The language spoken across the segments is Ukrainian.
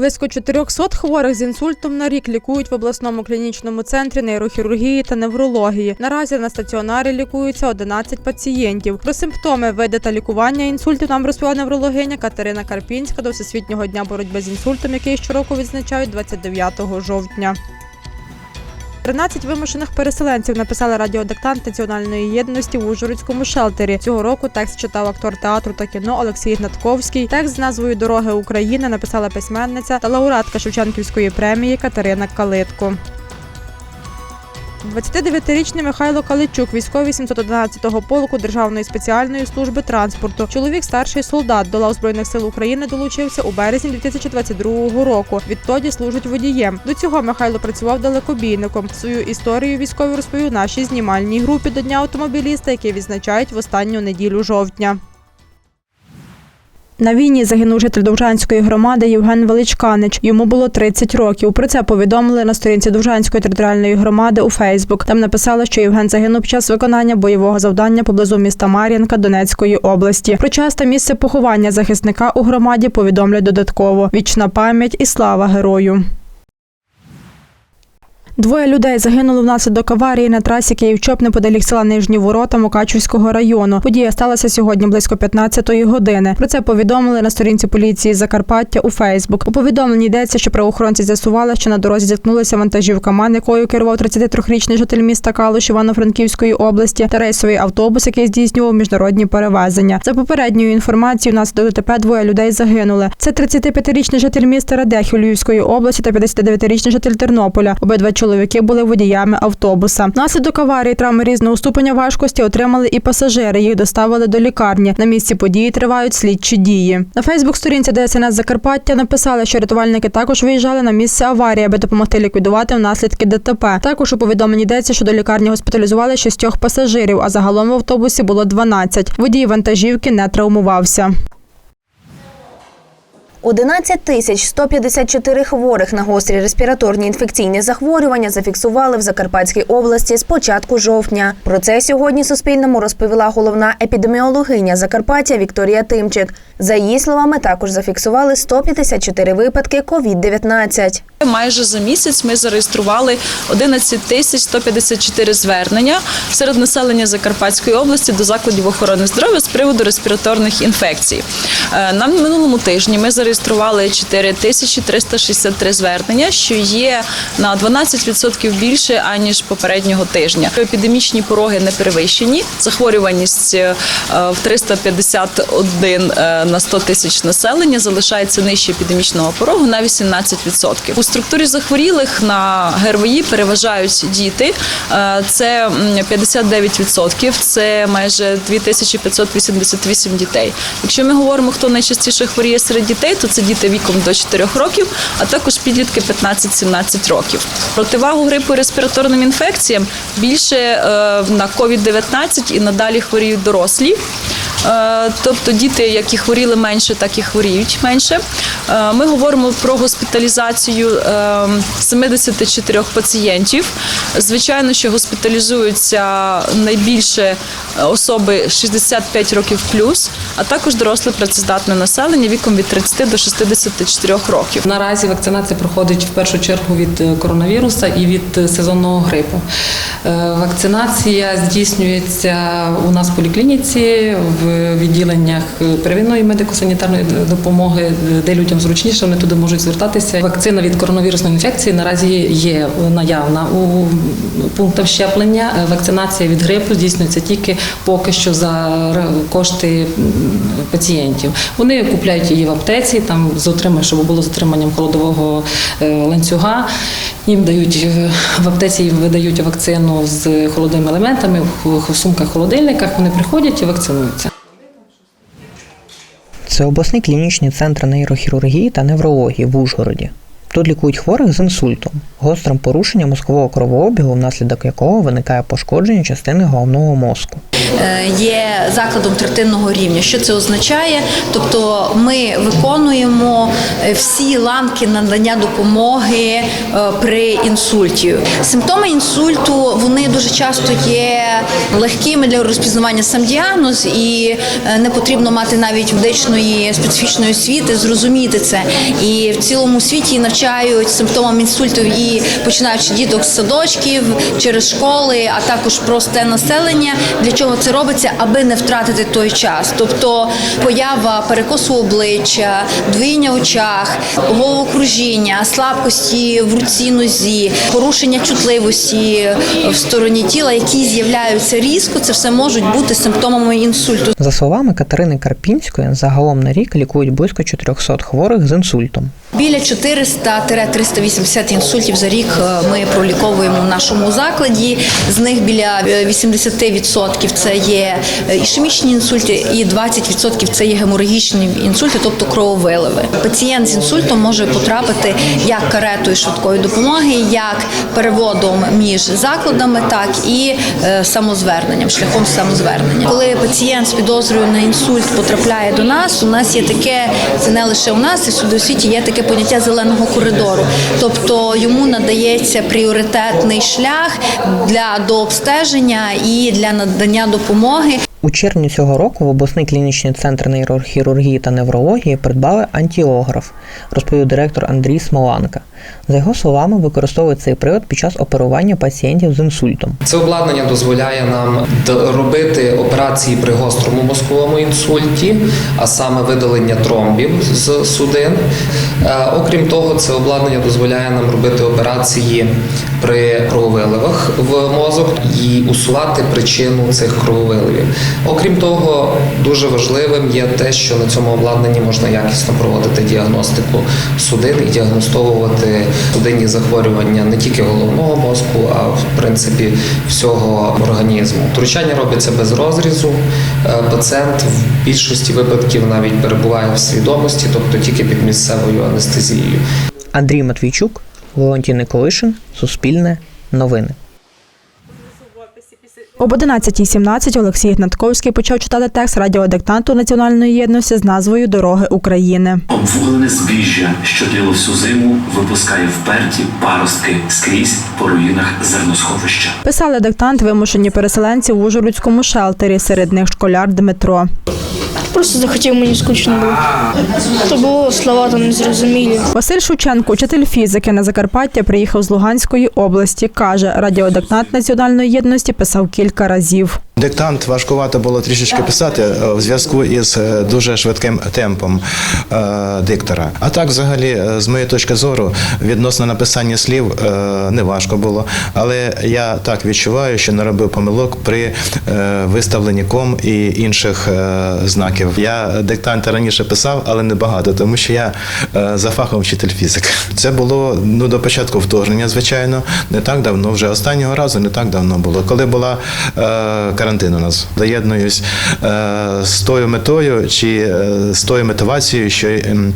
Близько 400 хворих з інсультом на рік лікують в обласному клінічному центрі нейрохірургії та неврології. Наразі на стаціонарі лікуються 11 пацієнтів. Про симптоми, види та лікування інсульту нам розповіла неврологиня Катерина Карпінська до Всесвітнього дня боротьби з інсультом, який щороку відзначають 29 жовтня. 13 вимушених переселенців написали радіодиктант національної єдності в Ужгородському шелтері. Цього року текст читав актор театру та кіно Олексій Гнатковський. Текст з назвою Дороги України написала письменниця та лауреатка Шевченківської премії Катерина Калитко. 29-річний Михайло Каличук, військовий 711-го полку Державної спеціальної служби транспорту. Чоловік старший солдат до лав збройних сил України долучився у березні 2022 року. Відтоді служить водієм. До цього Михайло працював далекобійником. Свою історію військовий розповів нашій знімальній групі до дня автомобіліста, який відзначають в останню неділю жовтня. На війні загинув житель Довжанської громади Євген Величканич. Йому було 30 років. Про це повідомили на сторінці Довжанської територіальної громади у Фейсбук. Там написали, що Євген загинув під час виконання бойового завдання поблизу міста Мар'їнка Донецької області. Про час та місце поховання захисника у громаді повідомлять додатково. Вічна пам'ять і слава герою. Двоє людей загинули внаслідок аварії на трасі Київ-Чоп неподалік села Нижні Ворота Мукачівського району. Подія сталася сьогодні близько 15-ї години. Про це повідомили на сторінці поліції Закарпаття у Фейсбук. У повідомленні йдеться, що правоохоронці з'ясували, що на дорозі зіткнулися вантажівка МАН, якою керував 33-річний житель міста Калуш Івано-Франківської області та рейсовий автобус, який здійснював міжнародні перевезення. За попередньою інформацією, внаслідок ДТП двоє людей загинули. Це 35-річний житель міста Радехів Львівської області та 59-річний житель Тернополя. Обидва чоловіки були водіями автобуса. Внаслідок аварії травми різного ступеня важкості отримали і пасажири. Їх доставили до лікарні. На місці події тривають слідчі дії. На Фейсбук-сторінці ДСНС Закарпаття написали, що рятувальники також виїжджали на місце аварії, аби допомогти ліквідувати наслідки ДТП. Також у повідомленні йдеться, що до лікарні госпіталізували шістьох пасажирів, а загалом в автобусі було 12. Водій вантажівки не травмувався. 11 тисяч 154 хворих на гострі респіраторні інфекційні захворювання зафіксували в Закарпатській області з початку жовтня. Про це сьогодні Суспільному розповіла головна епідеміологиня Закарпаття Вікторія Тимчик. За її словами, також зафіксували 154 випадки COVID-19. Майже за місяць ми зареєстрували 11 тисяч 154 звернення серед населення Закарпатської області до закладів охорони здоров'я з приводу респіраторних інфекцій. Е, На минулому тижні ми зареєстрували 4 тисячі 363 звернення, що є на 12% більше аніж попереднього тижня. Епідемічні пороги не перевищені. Захворюваність е, в 351 е, на 100 тисяч населення залишається нижче епідемічного порогу на 18%. У структурі захворілих на ГРВІ переважають діти. Е, Це м, 59%, це майже 2588 дітей. Якщо ми говоримо, хто найчастіше хворіє серед дітей, то це діти віком до 4 років, а також підлітки 15-17 років. Противагу грипу респіраторним інфекціям більше е, на COVID-19 і надалі хворіють дорослі. Е, Тобто діти, які хворіли менше, так і хворіють менше. Е, Ми говоримо про госпіталізацію е, 74 пацієнтів. Звичайно, що госпіталізуються найбільше особи 65 років плюс, а також доросле працездатне населення віком від 30 до 64 років. Наразі вакцинація проходить в першу чергу від е, коронавіруса і від е, сезонного грипу. Е, Вакцинація здійснюється у нас в поліклініці в відділеннях е, первинної медико-санітарної допомоги, де людям зручніше, вони туди можуть звертатися. Вакцина від коронавірусної інфекції наразі є наявна у пунктах щеплення. Е, Вакцинація від грипу здійснюється тільки поки що за кошти пацієнтів. Вони купляють її в аптеці, там з отриманням, щоб було з отриманням холодового е, ланцюга. Їм дають е, в аптеці видають вакцину з холодними елементами в сумках-холодильниках. Вони приходять і вакцинуються. Це обласний клінічний центр нейрохірургії та неврології в Ужгороді. Тут лікують хворих з інсультом, гострим порушенням мозкового кровообігу, внаслідок якого виникає пошкодження частини головного мозку. е, є закладом третинного рівня. Що це означає? Тобто ми виконуємо е, всі ланки надання допомоги е, при інсульті. Симптоми інсульту вони дуже часто є легкими для розпізнавання сам діагноз, і не потрібно мати навіть медичної специфічної освіти, зрозуміти це. І в цілому світі навчають симптомам інсульту і починаючи діток з садочків через школи, а також просте населення. Для чого це робиться, аби не втратити той час. Тобто поява перекосу обличчя, двоєння в очах, головокружіння, слабкості в руці нозі, порушення чутливості в стороні тіла, які з'являються різко, це все можуть бути симптомами інсульту. За словами Катерини Карпінської, загалом на рік лікують близько 400 хворих з інсультом. Біля 400-380 інсультів за рік е, ми проліковуємо в нашому закладі. З них біля е, 80% це є е, ішемічні інсульти, і 20% це є геморагічні інсульти, тобто крововиливи. Пацієнт з інсультом може потрапити як каретою швидкої допомоги, як переводом між закладами, так і е, самозверненням, шляхом самозвернення. Коли пацієнт з підозрою на інсульт потрапляє до нас, у нас є таке, це не лише у нас, і у світі є таке поняття зеленого коридору. Тобто йому надається пріоритетний шлях для дообстеження і для надання допомоги. У червні цього року в обласний клінічний центр нейрохірургії та неврології придбали антіограф, розповів директор Андрій Смоланка. За його словами, використовують цей прилад під час оперування пацієнтів з інсультом. Це обладнання дозволяє нам робити операції при гострому мозковому інсульті, а саме видалення тромбів з судин. Е, Окрім того, це обладнання дозволяє нам робити операції при крововиливах в мозок і усувати причину цих крововиливів. Окрім того, дуже важливим є те, що на цьому обладнанні можна якісно проводити діагностику судин і діагностовувати судинні захворювання не тільки головного мозку, а в принципі всього організму. Втручання робиться без розрізу. Е, Пацієнт в більшості випадків навіть перебуває в свідомості, тобто тільки під місцевою анестезією. Андрій Матвійчук, Леонтій Николишин, Суспільне, Новини. Об 11.17 Олексій Гнатковський почав читати текст радіодиктанту національної єдності з назвою Дороги України. Обвуглене збіжжя, що тліло всю зиму, випускає вперті паростки скрізь по руїнах зерносховища. Писали диктант вимушені переселенці в Ужгородському шелтері, серед них школяр Дмитро. Просто захотів мені скучно було. То було слова там незрозумілі. Василь Шевченко, учитель фізики на Закарпаття, приїхав з Луганської області. Каже, радіодокнат національної єдності писав кілька разів. Диктант важкувато було трішечки писати е, в зв'язку із е, дуже швидким темпом е, диктора. А так, взагалі, з моєї точки зору, відносно написання слів не важко було. Але я так відчуваю, що не робив помилок при виставленні ком і інших знаків. Я диктанти раніше писав, але не багато, тому що я за фахом вчитель фізики. Це було ну до початку вторгнення, звичайно, не так давно. Вже останнього разу не так давно було. Коли була е, карантин у нас, доєднуюсь е, з тою метою чи е, з тою мотивацією, що ем,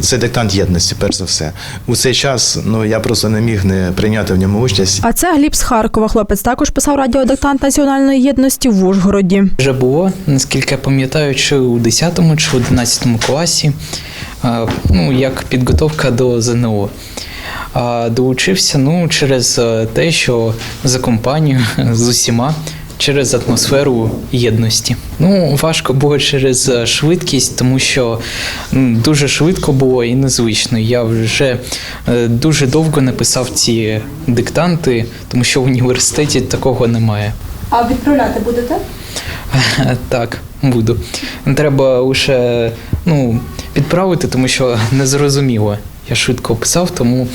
це диктант єдності, перш за все. У цей час ну я просто не міг не прийняти в ньому участь. А це Гліб з Харкова. Хлопець також писав радіодиктант національної єдності в Ужгороді. Вже було, наскільки я пам'ятаю, чи у 10 чи 11 класі, а, ну, як підготовка до ЗНО. А долучився ну, через е, те, що за компанію з усіма, через атмосферу єдності. Ну, важко було через е, швидкість, тому що дуже швидко було і незвично. Я вже е, дуже довго не писав ці диктанти, тому що в університеті такого немає. А відправляти будете? Так, буду. Треба лише ну, підправити, тому що незрозуміло. Я швидко описав, тому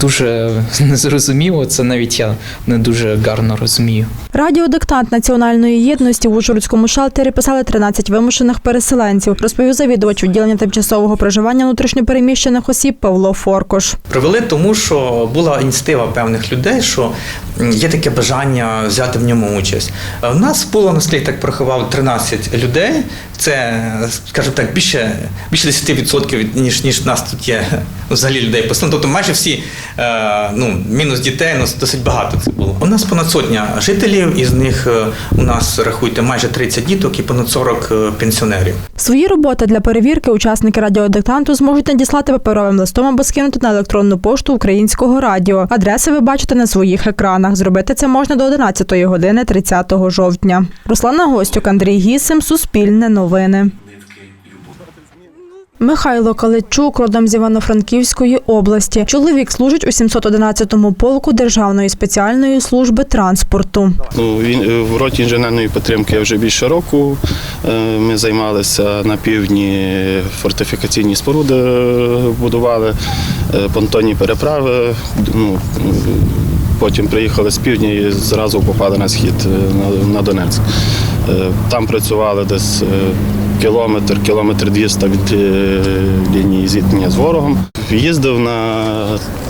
дуже незрозуміло. Це навіть я не дуже гарно розумію. Радіодиктант національної єдності в Ужгородському шалтері писали 13 вимушених переселенців, розповів завідувач відділення тимчасового проживання внутрішньопереміщених осіб Павло Форкош. Провели тому, що була ініціатива певних людей, що є таке бажання взяти в ньому участь. У нас було, наскільки так порахував, 13 людей. Це, скажімо так, більше, більше 10% ніж, ніж нас тут є взагалі людей постійно. Тобто майже всі, е, ну, мінус дітей, ну, досить багато це було. У нас понад сотня жителів, із них е, у нас рахуйте майже 30 діток і понад 40 е, пенсіонерів. Свої роботи для перевірки учасники радіодиктанту зможуть надіслати паперовим листом або скинути на електронну пошту українського радіо. Адреси ви бачите на своїх екранах. Зробити це можна до 11 години 30 жовтня. Руслана Гостюк, Андрій Гісим, Суспільне новини. Михайло Каличук родом з Івано-Франківської області. Чоловік служить у 711-му полку Державної спеціальної служби транспорту. Ну, він е, в роті інженерної підтримки вже більше року. Е, Ми займалися на півдні фортифікаційні споруди, е, будували понтонні переправи. Ну, потім приїхали з півдня і зразу попали на схід на Донецьк. Е, Там працювали десь е, кілометр, кілометр 200 від е, лінії зіткнення з ворогом. Їздив на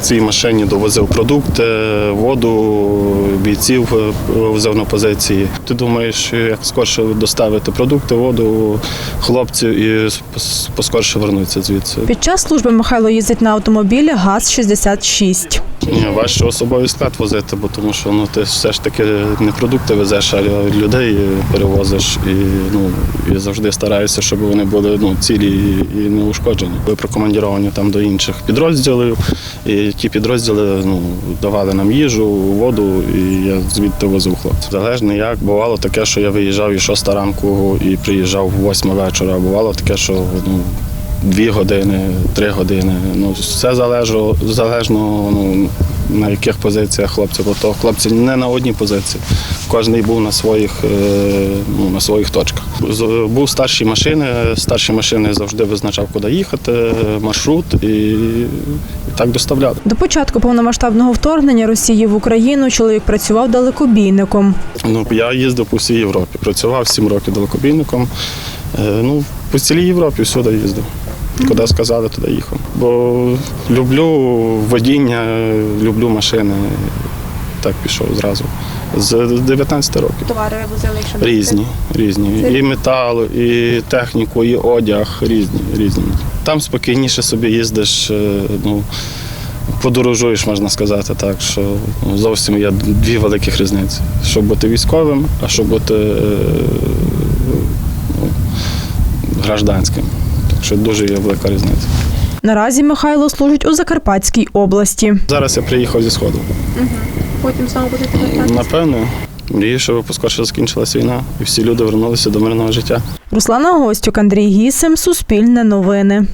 цій машині, довозив продукти, воду, бійців е, возив на позиції. Ти думаєш, як скорше доставити продукти, воду хлопців і поскорше вернуться звідси. Під час служби Михайло їздить на автомобілі ГАЗ-66. Ні, важче особовий склад возити, бо тому що ну ти все ж таки не продукти везеш, а людей перевозиш. І ну і завжди стараюся, щоб вони були ну цілі і не ушкоджені. Ми прокомандіровані там до інших підрозділів, і ті підрозділи ну давали нам їжу, воду, і я звідти возив хлопців. Залежно як бувало таке, що я виїжджав і шоста ранку і приїжджав восьма вечора. Бувало таке, що ну. Дві години, три години. Ну, все залежало, залежно ну, на яких позиціях хлопці, бо то хлопці не на одній позиції. Кожен був на своїх, е, ну, на своїх точках. Був старші машини, старші машини завжди визначав, куди їхати, маршрут і, і так доставляли. До початку повномасштабного вторгнення Росії в Україну чоловік працював далекобійником. Ну, я їздив по всій Європі. Працював сім років далекобійником. Е, Ну, по цілій Європі всюди їздив. Куди сказали, туди їхав. Бо люблю водіння, люблю машини. Так пішов зразу. З 19 років. Товари возили, якщо Різні, різні. І метал, і техніку, і одяг, різні, різні. Там спокійніше собі їздиш, е, ну, подорожуєш, можна сказати так, що ну, зовсім є дві великих різниці. Щоб бути військовим, а щоб бути е, ну, гражданським. Що дуже є велика різниця. Наразі Михайло служить у Закарпатській області. Зараз я приїхав зі Сходу. Потім знову будете Напевно, мрію, щоб поскорше закінчилася війна і всі люди вернулися до мирного життя. Руслана Гостюк, Андрій Гісим, Суспільне новини.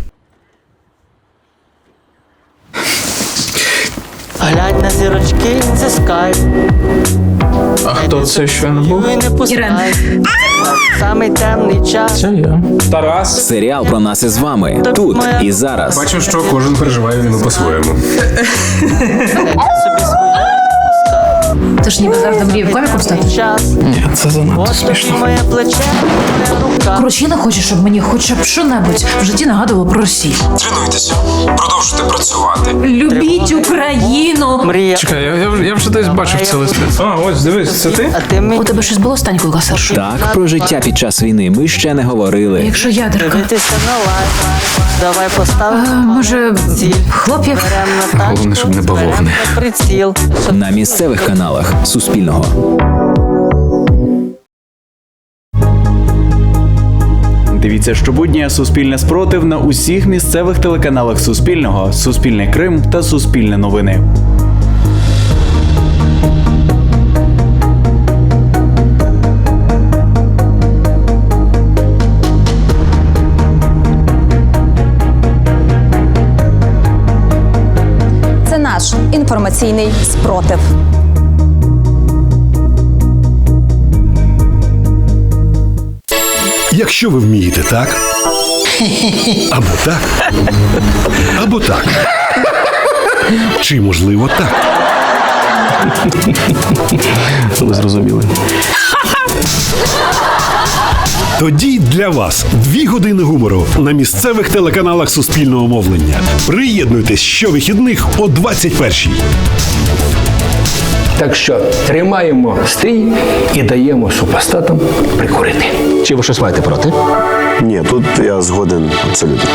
Глянь на зірочки, це скайп. А хто це ще не був? І не. Самий темний час. Це я. Тарас. Серіал про нас із вами тут і зараз. Бачу, що кожен переживає війну по-своєму. Ж ніби завжди мріяв коміком стати? Ні, це занадто смішно. Коротше, я не хочу, щоб мені хоча б що-небудь в житті нагадувало про Росію. Тренуйтеся, продовжуйте працювати. Любіть Україну! Мрія. Чекай, я, я, вже- я вже десь бачив це лист. А, ось, дивись, це ти? А ти мені У тебе щось було з Танькою Касаршою? Так про життя під час війни ми ще не говорили. Якщо ядерка. дивитися на лайф. Давай А, поставимо. може, тачку, Головне, щоб не бавовни. приціл. На місцевих каналах Суспільного. Дивіться щобудня Суспільне спротив на усіх місцевих телеканалах Суспільного, Суспільне Крим та Суспільне новини. Це наш інформаційний спротив. Якщо ви вмієте так, або так, або так. Чи можливо так? Ви зрозуміли. Тоді для вас дві години гумору на місцевих телеканалах суспільного мовлення. Приєднуйтесь щовихідних о 21-й. Так що тримаємо стрій і даємо супостатам прикурити. Чи ви щось маєте проти? Ні, тут я згоден абсолютно.